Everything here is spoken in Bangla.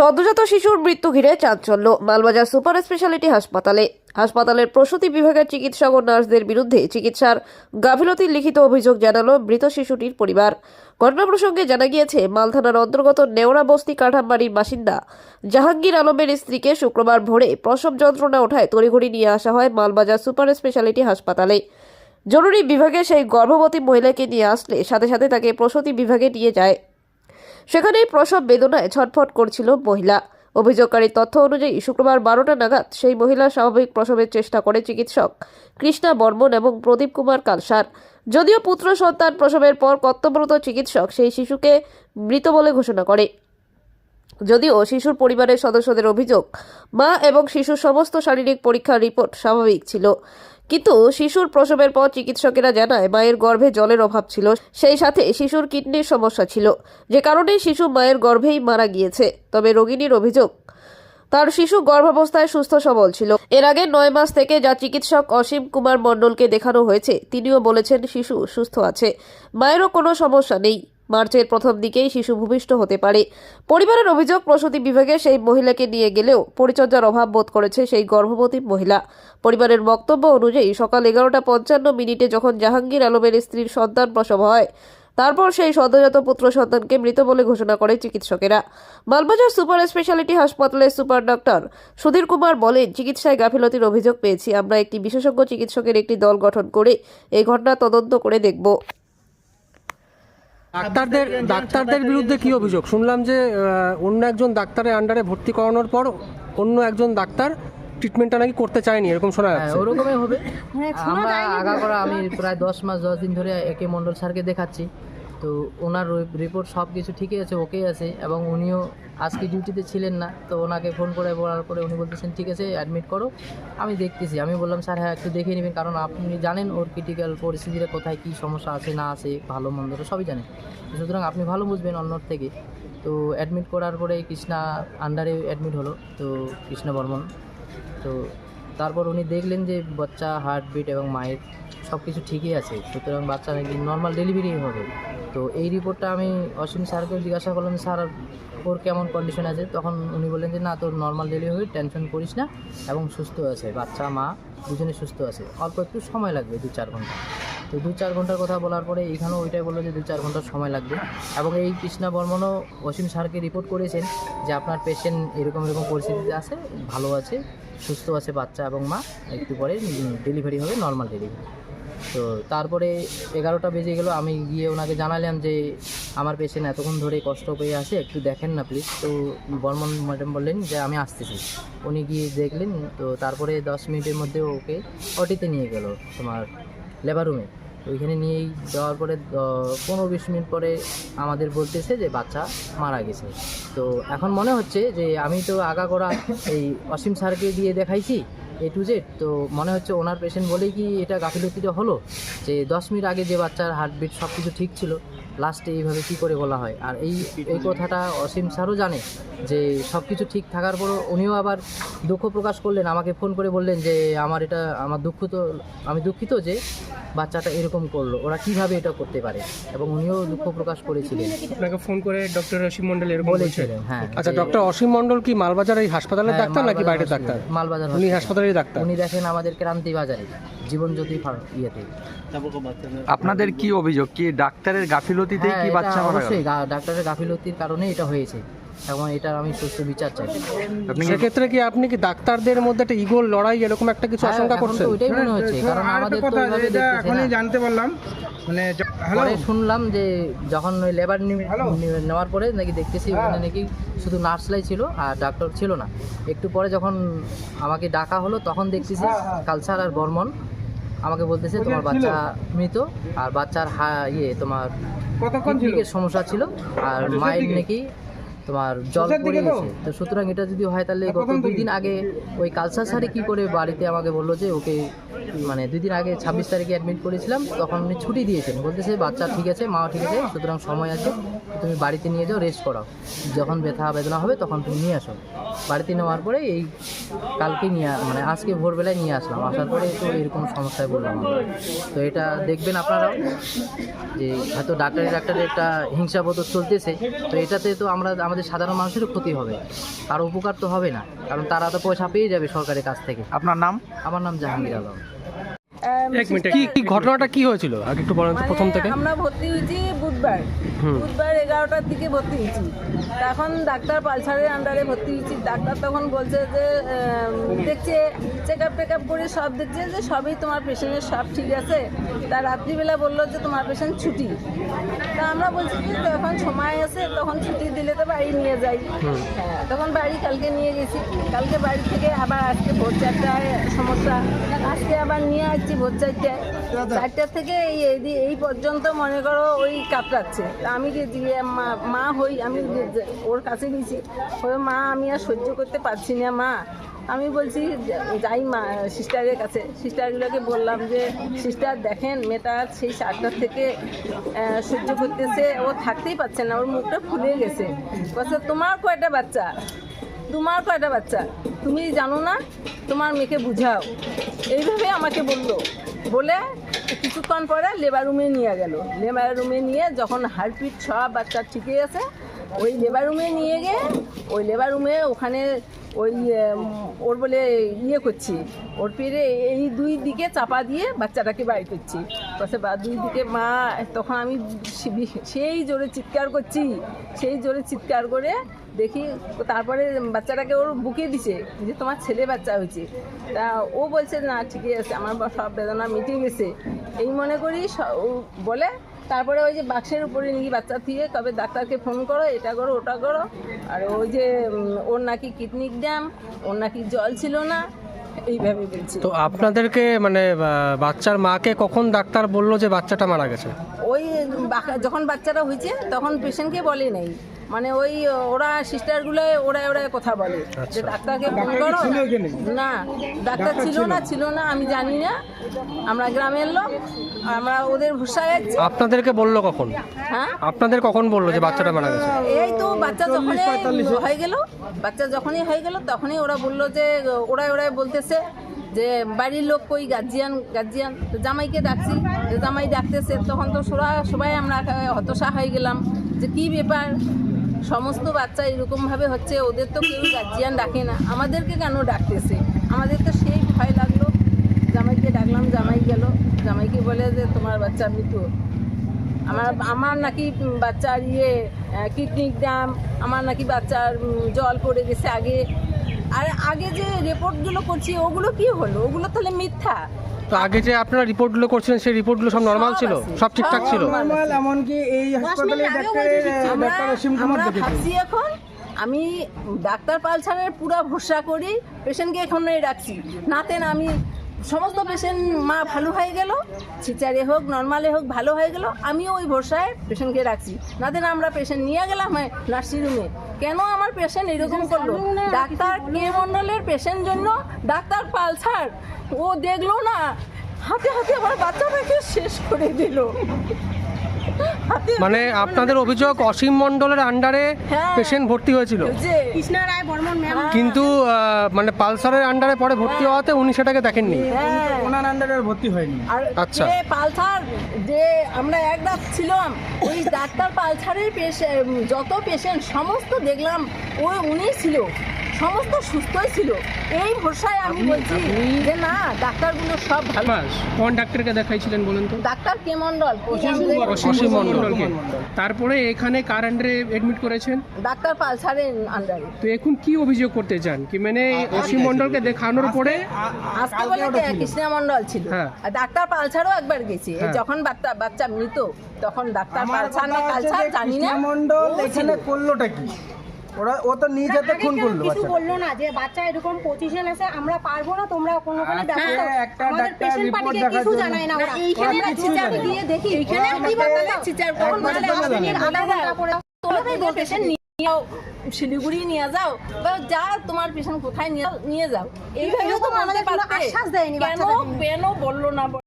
সদ্যজাত শিশুর মৃত্যু ঘিরে চাঞ্চল্য। মালবাজার সুপার স্পেশালিটি হাসপাতালে। হাসপাতালের প্রসূতি বিভাগের চিকিৎসক ও নার্সদের বিরুদ্ধে চিকিৎসার গাফিলতির লিখিত অভিযোগ জানালো মৃত শিশুটির পরিবার। ঘটনা প্রসঙ্গে জানা গিয়েছে, মালথানার অন্তর্গত নেওড়া বস্তি কাঠামবাড়ির বাসিন্দা জাহাঙ্গীর আলমের স্ত্রীকে শুক্রবার ভোরে প্রসব যন্ত্রণা ওঠায় তড়িঘড়ি নিয়ে আসা হয় মালবাজার সুপার স্পেশালিটি হাসপাতালে। জরুরি বিভাগে সেই গর্ভবতী মহিলাকে নিয়ে আসলে সাথে সাথে তাকে প্রসূতি বিভাগে নিয়ে যায়। সেখানেই প্রসব বেদনায় ছটফট করছিল মহিলা। অভিযোগকারীর তথ্য অনুযায়ী শুক্রবার বারোটা নাগাদ সেই মহিলা স্বাভাবিক প্রসবের চেষ্টা করে চিকিৎসক কৃষ্ণা বর্মন এবং প্রদীপ কুমার কালসার। যদিও পুত্র সন্তান প্রসবের পর কর্তব্যরত চিকিৎসক সেই শিশুকে মৃত বলে ঘোষণা করে। যদিও শিশুর পরিবারের সদস্যদের অভিযোগ, মা এবং শিশুর সমস্ত শারীরিক পরীক্ষার রিপোর্ট স্বাভাবিক ছিল। কিন্তু শিশুর প্রসবের পর চিকিৎসকেরা জানায়, মায়ের গর্ভে জলের অভাব ছিল, সেই সাথে শিশুর কিডনির সমস্যা ছিল। যে কারণে শিশু মায়ের গর্ভেই মারা গিয়েছে, তবে রোগিনীর অভিযোগ, তার শিশু গর্ভাবস্থায় সুস্থ সবল ছিল। এর আগে নয় মাস থেকে যা চিকিৎসক অসীম কুমার মণ্ডলকে দেখানো হয়েছে, তিনিও বলেছেন শিশু সুস্থ আছে। মায়েরও কোনো সমস্যা নেই। মার্চের প্রথম দিকেই শিশু ভূমিষ্ঠ হতে পারে। পরিবারের অভিযোগ, প্রসূতি বিভাগে সেই মহিলাকে নিয়ে গেলেও পরিচর্যার অভাব বোধ করেছে সেই গর্ভবতী মহিলা। পরিবারের বক্তব্য অনুযায়ী সকাল এগারোটা পঞ্চান্ন মিনিটে যখন জাহাঙ্গীর আলমের স্ত্রীর সন্তান প্রসব হয়, তারপর সেই সদ্যজাত পুত্র সন্তানকে মৃত বলে ঘোষণা করে চিকিৎসকেরা। মালবাজার সুপার স্পেশালিটি হাসপাতালের সুপার ডক্টর সুধীর কুমার বলেন, চিকিৎসায় গাফিলতির অভিযোগ পেয়েছি। আমরা একটি বিশেষজ্ঞ চিকিৎসকের একটি দল গঠন করে এই ঘটনা তদন্ত করে দেখব। ডাক্তারদের ডাক্তারদের বিরুদ্ধে কি অভিযোগ? শুনলাম যে আহ, অন্য একজন ডাক্তারের আন্ডারে ভর্তি করানোর পর অন্য একজন ডাক্তার ট্রিটমেন্টটা নাকি করতে চায়নি এরকম শোনা হ্যাঁ যাচ্ছে। ওরকমই হবে। আমরা আগা করা আমি প্রায় দশ মাস দশ দিন ধরে একে মন্ডল স্যারকে দেখাচ্ছি। তো ওনার রিপোর্ট সব কিছু ঠিকই আছে ওকেই আছে, এবং উনিও আজকে ডিউটিতে ছিলেন না, তো ওনাকে ফোন করে বলার পরে উনি বলতেছেন, ঠিক আছে অ্যাডমিট করো। আমি দেখতেছি, আমি বললাম, স্যার হ্যাঁ একটু দেখে নেবেন, কারণ আপনি জানেন ওর ক্রিটিক্যাল পরিস্থিতিতে কোথায়, কী সমস্যা আছে, না আছে, ভালো, মন্দ, তো সবই জানেন। সুতরাং আপনি ভালো বুঝবেন অন্যর থেকে। তো অ্যাডমিট করার পরে কৃষ্ণা আন্ডারে অ্যাডমিট হলো, তো কৃষ্ণা বর্মন, তো তারপর উনি দেখলেন যে বাচ্চা হার্টবিট এবং মায়ের সব কিছু ঠিকই আছে, সুতরাং বাচ্চা নাকি নর্মাল ডেলিভারি হবে। তো এই রিপোর্টটা আমি অসীম স্যারকে জিজ্ঞাসা করলাম, স্যার ওর কেমন কন্ডিশন আছে? তখন উনি বললেন যে, না, তোর নর্মাল ডেলিভারি টেনশন করিস না এবং সুস্থ আছে, বাচ্চা, মা দুজনে সুস্থ আছে। অল্প একটু সময় লাগবে দু চার ঘণ্টা। তো দু চার ঘণ্টার কথা বলার পরে এখানেও ওইটাই বলল যে দু চার ঘণ্টার সময় লাগবে। এবং এই কৃষ্ণা বর্মনও অসীম স্যারকে রিপোর্ট করেছেন যে আপনার পেশেন্ট এরকম এরকম পরিস্থিতিতে আছে, ভালো আছে, সুস্থ আছে বাচ্চা এবং মা, একটু পরে ডেলিভারি হবে নর্মাল ডেলিভারি তো তারপরে এগারোটা বেজে গেল, আমি গিয়ে ওনাকে জানালাম যে আমার পেশেন্ট এতক্ষণ ধরে কষ্ট পেয়ে আছে, একটু দেখেন না প্লিজ তো বর্মন ম্যাডাম বললেন যে আমি আসতেছি। উনি গিয়ে দেখলেন, তো তারপরে দশ মিনিটের মধ্যে ওকে অটিতে নিয়ে গেল তোমার লেবার রুমে ওইখানে নিয়েই যাওয়ার পরে পনেরো বিশ মিনিট পরে আমাদের বলতেছে যে বাচ্চা মারা গেছে। তো এখন মনে হচ্ছে যে আমি তো আগা করা এই অসীম স্যারকে দিয়ে দেখাইছি এ টু জেড, তো মনে হচ্ছে ওনার পেশেন্ট বলেই কি এটা গাফিলতিটা হলো? যে দশ মিনিট আগে যে বাচ্চার হার্টবিট সব কিছু ঠিক ছিল লাস্টে এইভাবে কি করে বলা হয়? আর এই এই কথাটা অসীম স্যারও জানে যে সব কিছু ঠিক থাকার পরও উনিও আবার দুঃখ প্রকাশ করলেন আমাকে ফোন করে বললেন যে আমার এটা আমার দুঃখ তো আমি দুঃখিত যে বাচ্চাটা এরকম করল। ওরা কীভাবে এটা করতে পারে? এবং উনিও দুঃখ প্রকাশ করেছিলেন। আপনাকে ফোন করে ডক্টর অসীম মন্ডল এরকম বলেছিলেন হ্যাঁ। আচ্ছা ডক্টর অসীম মণ্ডল কি মালবাজার এই হাসপাতালের হ্যাঁ, ডাক্তার নাকি hospital, ডাক্তার? মালবাজার উনি। হাসপাতালের ডাক্তার। উনি দেখেন আমাদের ক্রান্তি বাজারে জীবনজ্যোতি ফার্ম ইয়েতে। আপনাদের কি অভিযোগ? কি ডাক্তারের গাফিলতিতেই হ্যাঁ, কি বাচ্চা মারা গেল? অবশ্যই গা- ডাক্তারের গাফিলতির কারণে এটা হয়েছে। এবং এটার আমি সুস্থ বিচার চাই। আপনি কি সেক্ষেত্রে কি আপনি কি ডাক্তারদের মধ্যে একটা ইগোর লড়াই এরকম একটা কিছু হ্যাঁ, আশঙ্কা এখন করছেন? তো ওইটাই মনে হচ্ছে কারণ আর আমাদের তো কথা ওইভাবে যেটা দেখতেছে এখনই না। জানতে পারলাম মানে য- হ্যালো পরে শুনলাম যে যখন ওই লেবার নেওয়ার পরে নাকি দেখতেছি ওখানে নাকি শুধু নার্সলাই ছিল আর ডাক্তার ছিল না। একটু পরে যখন আমাকে ডাকা হলো তখন দেখতেছি কালচার আর বর্মন। আমাকে বলতেছে তোমার বাচ্চা মৃত আর বাচ্চার হা ইয়ে তোমার কতক্ষণ ছিল? সমস্যা ছিল। আর মায়ের নাকি তোমার জল পড়ে তো? গেছে। তো সুতরাং এটা যদি হয় তাহলে আর গত দুই দিন আগে ওই কালসার সারে কী করে বাড়িতে আমাকে বলল যে ওকে মানে দুই দিন আগে ছাব্বিশ তারিখে অ্যাডমিট করেছিলাম তখন উনি ছুটি দিয়েছেন। বলতেছে বাচ্চা ঠিক আছে মা ঠিক আছে সুতরাং সময় আছে তুমি বাড়িতে নিয়ে যাও রেস্ট করাও। যখন ব্যথা বেদনা হবে তখন তুমি নিয়ে আসো। বাড়িতে নেওয়ার পরে এই কালকে নিয়ে মানে আজকে ভোরবেলায় নিয়ে আসলাম। আসার পরে তো এরকম সমস্যায় বললাম তো এটা দেখবেন আপনারাও যে হয়তো ডাক্তারের ডাক্তারের একটা হিংসাবোধ চলতেছে। তো এটাতে তো আমরা আমাদের সাধারণ মানুষেরও ক্ষতি হবে। তার উপকার তো হবে না কারণ তারা তো পয়সা পেয়ে যাবে সরকারের কাছ থেকে। আপনার নাম? আমার নাম জাহাঙ্গীর আলম। এক মিনিট কি কি ঘটনাটা কি হয়েছিল? আগে একটু বলেন প্রথম থেকে। মানে আমরা ভর্তি হয়েছি বুধবার। বুধবার এগারোটার দিকে ভর্তি হয়েছি। তখন ডাক্তার পালসারের আন্ডারে ভর্তি হয়েছি। ডাক্তার তখন বলছে যে দেখছে চেক আপ টেক আপ করে সব দেখছে যে সবই তোমার পেশেন্টের সব ঠিক আছে। তা রাত্রিবেলা বলল যে তোমার পেশেন্ট ছুটি। তা আমরা বলছি যে এখন সময় আছে তখন ছুটি দিলে তো বাড়ি নিয়ে যাই। হ্যাঁ তখন বাড়ি কালকে নিয়ে গেছি। কালকে বাড়ি থেকে আবার আজকে ভোর চারটায় সমস্যা। আজকে আবার নিয়ে আসছি ভোর চারটায়। চারটার থেকে এই এই- এই পর্যন্ত মনে করো ওই কাতরাচ্ছে। তা আমি যে মা মা হই আমি ওর কাছে গেছি। ওই মা আমি আর সহ্য করতে পারছি না মা। আমি বলছি, যাই মা সিস্টারের কাছে। সিস্টারগুলোকে বললাম যে সিস্টার দেখেন, মেয়েটা সেই সাতটার থেকে সহ্য করতেছে। ও থাকতেই পারছে না, ওর মুখটা ফুলে গেছে। বলছে, তোমার কয়টা বাচ্চা? তোমার কয়টা বাচ্চা? তুমি জানো না? তোমার মেয়েকে বুঝাও। এইভাবে আমাকে বলল। বলে কিছুক্ষণ পরে লেবার রুমে নিয়ে গেল। লেবার রুমে নিয়ে যখন হারপিট সব বাচ্চা ঠিকই আছে, ওই লেবার রুমে নিয়ে গিয়ে, ওই লেবার রুমে ওখানে ওই ওর বলে ইয়ে করছি। ওর পেরে এই দুই দিকে চাপা দিয়ে বাচ্চাটাকে বাড়ি করছি বা, দুই দিকে মা, তখন আমি সেই জোরে চিৎকার করছি। সেই জোরে চিৎকার করে দেখি তারপরে বাচ্চাটাকে ওর বুকে দিছে যে তোমার ছেলে বাচ্চা হয়েছে। তা ও বলছে, না, ঠিকই আছে, আমার সব বেদনা মিটে গেছে। এই মনে করি বলে তারপরে ওই যে বাক্সের উপরে নাকি বাচ্চা দিয়ে তবে ডাক্তারকে ফোন করো এটা করো ওটা করো। আর ওই যে ওর নাকি কিডনি ড্যাম ওর নাকি জল ছিল না এইভাবে বলছি। তো আপনাদেরকে মানে বাচ্চার মাকে কখন ডাক্তার বলল যে বাচ্চাটা মারা গেছে? ওই যখন বাচ্চাটা হয়েছে তখন পেশেন্টকে বলে নেই। মানে ওই ওরা সিস্টারগুলো ওরা ওরা কথা বলে। যে ডাক্তারকে ফোন করো। না ডাক্তার ছিল না ছিল না আমি জানি না। আমরা গ্রামের লোক আমরা ওদের যাচ্ছি আপনাদেরকে বলল কখন? হ্যাঁ? আপনাদের কখন বলল যে বাচ্চাটা মারা গেছে? এই তো বাচ্চা যখনই হয়ে গেল বাচ্চা যখনই হয়ে গেল তখনই ওরা বলল যে ওরা ওরাই বলতেছে যে বাড়ির লোক কই? গার্জিয়ান গার্জিয়ান তো জামাইকে ডাকছি যে জামাই ডাকতেছে তখন তো সোরা সবাই আমরা হতশা হয়ে গেলাম যে কি ব্যাপার? সমস্ত বাচ্চা এরকমভাবে হচ্ছে, ওদের তো কেউ গার্জিয়ান ডাকে না। আমাদেরকে কেন ডাকতেছে? আমাদের তো সেই ভয় লাগল। জামাইকে ডাকলাম, জামাই গেল। জামাইকে বলে যে, তোমার বাচ্চা মৃত আমার আমার নাকি বাচ্চার ইয়ে কিডনি দাম আমার নাকি বাচ্চার জল পড়ে গেছে আগে। আর আগে যে রিপোর্টগুলো করছি ওগুলো কি হলো? ওগুলো তাহলে মিথ্যা। তো আগে যে আপনারা রিপোর্টগুলো করছিলেন সেই রিপোর্টগুলো সব নর্মাল ছিল? সব ঠিকঠাক ছিল? আছে। এমনকি এই হাসপাতালে ডাক্তারের আমরা ডাক্তার অসীম কুমার ভাবছি এখন আমি ডাক্তার পালসারের পুরো ভরসা করি পেশেন্টকে এখন রাখছি। নাতে না আমি সমস্ত পেশেন্ট মা ভালো হয়ে গেল সিচারে হোক নর্মালে হোক ভালো হয়ে গেল আমিও ওই ভরসায় পেশেন্টকে রাখছি। নাতে না আমরা পেশেন্ট নিয়ে গেলাম নার্সিংরুমে কেন আমার পেশেন্ট এরকম করল? ডাক্তার কে মণ্ডলের পেশেন্ট জন্য ডাক্তার পালসার ও দেখল না। হাতে হাতে আমার বাচ্চাটাকে শেষ করে দিল। মানে আপনাদের অভিযোগ অসীম মণ্ডলের আন্ডারে হ্যাঁ। পেশেন্ট ভর্তি হয়েছিল। যে কৃষ্ণা রায় বর্মন ম্যাম। কিন্তু মানে পালসারের আন্ডারে পরে ভর্তি হওয়াতে উনি সেটাকে দেখেননি। হ্যাঁ। ওনার আন্ডারে আর ভর্তি হয়নি। আচ্ছা। পালসার যে আমরা এক ডাক ছিলাম ওই ডাক্তার পালসারের পেশেন্ট যত পেশেন্ট সমস্ত দেখলাম ওই উনি ছিল। সমস্ত সুস্থই ছিল। এই ভরসায় আমি বলছি যে না ডাক্তারগুলো সব ভালো। মাস কোন ডাক্তারকে দেখাইছিলেন বলুন তো? ডাক্তার কে মন্ডল অসীম। মণ্ডলকে। তারপরে এখানে কার আন্ডারে এডমিট করেছেন? ডাক্তার পালসারের আন্ডারে তো এখন কি অভিযোগ করতে চান? কি মানে অসীম মণ্ডলকে দেখানোর পরে আজকে বলে কৃষ্ণা মন্ডল ছিল। হ্যাঁ। আর ডাক্তার পালসারও একবার গেছে। হ্যাঁ। যখন বাচ্চা বাচ্চা মৃত তখন ডাক্তার পালসার না কালসার জানি না। মন্ডল এখানে করলোটা কি? ওরা ও তো নিজ খুন করল কিছু বলল না যে বাচ্চা এরকম পজিশন আছে আমরা পারব না তোমরা কোনো কোনো দেখো একটা ডাক্তার পেশেন্ট report পার্টিকে দেখার কিছু জন্য- না ওরা। এইখানে চিচার দিয়ে দেখি। এইখানে কি আমাদের চিচার কখন বলে জানা দশ জানে মিনিট না। আধা ঘণ্টা পরে তোমার পেশেন্ট নিয়ে শিলিগুড়ি নিয়ে যাও বা যা তোমার পেশেন্ট কোথায় নিয়ে নিয়ে যাও। এইভাবে তো আমাদের আশ্বাস দেয়নি কেন কেন বলল না